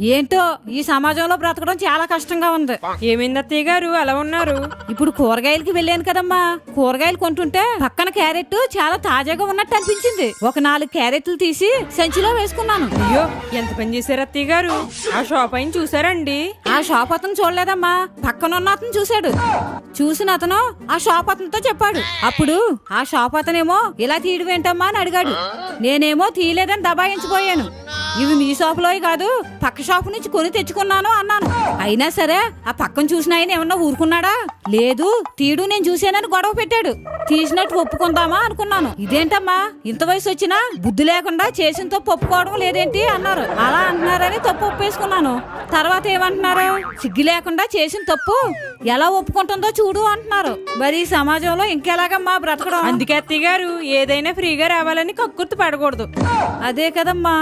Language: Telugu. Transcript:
ఏంటో ఈ సమాజంలో బ్రతకడం చాలా కష్టంగా ఉంది. ఏమైంది అత్తయ్య గారు? అలా ఉన్నారు? ఇప్పుడు కూరగాయలకి వెళ్ళాను కదమ్మా. కూరగాయలు కొంటుంటే పక్కన క్యారెట్ చాలా తాజాగా ఉన్నట్టు అనిపించింది. ఒక నాలుగు క్యారెట్లు తీసి సంచిలో వేసుకున్నాను. అయ్యో ఎంత పని చేశారు అత్తయ్య గారు? ఆ షాప్ అయిన చూసారండి ఆ షాప్ అతను చూడలేదమ్మా. పక్కన ఉన్న అతను చూశాడు. చూసిన అతను ఆ షాప్ అతనితో చెప్పాడు. అప్పుడు ఆ షాప్ అతనేమో ఇలా తీయడం ఏంటమ్మా? అని అడిగాడు. నేనేమో తీయలేదని దబాయించిపోయాను. ఇవి మీ షాపులోవి కాదు పక్క షాపు నుంచి కొని తెచ్చుకున్నాను అన్నాను. అయినా సరే ఆ పక్కన చూసిన ఆయన ఏమన్నా ఊరుకున్నాడా? లేదు తీడు నేను చూశానని గొడవ పెట్టాడు. తీసినట్టు ఒప్పుకుందామా అనుకున్నాను. ఇదేంటమ్మా? ఇంత వయసు వచ్చినా బుద్ధి లేకుండా చేసిన తప్పు ఒప్పుకోవడం లేదేంటి అన్నారు. అలా అంటున్నారని తప్పు ఒప్పేసుకున్నాను. తర్వాత ఏమంటున్నారు? సిగ్గు లేకుండా చేసిన తప్పు ఎలా ఒప్పుకుంటుందో చూడు అంటున్నారు. మరి ఈ సమాజంలో ఇంకెలాగమ్మా బ్రతకడం? అందుకే అత్తయ్య గారు ఏదైనా ఫ్రీగా రావాలని కక్కుర్తి పడకూడదు. అదే కదమ్మా.